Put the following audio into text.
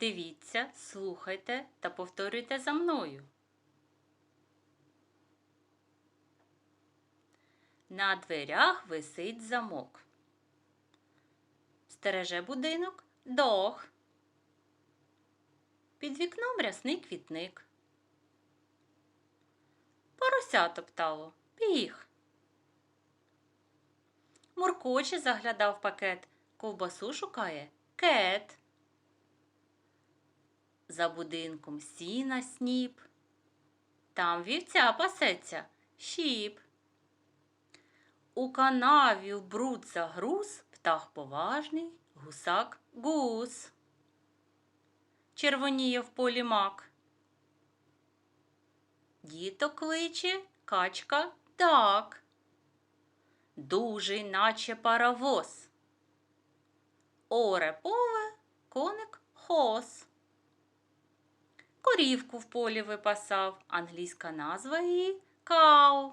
Дивіться, слухайте та повторюйте за мною. На дверях висить замок. Стереже будинок дог. Під вікном рясний квітник. Порося топтало, біг. Муркоче заглядав пакет, ковбасу шукає кет. За будинком сіна сніп. Там вівця пасеться щіп. У канаві в бруд загруз птах поважний, гусак гус. Червоніє в полі мак. Діток кличе качка так. Дужий, наче паровоз. Оре пове, коник хос корівку в полі випасав. Англійська назва її кау.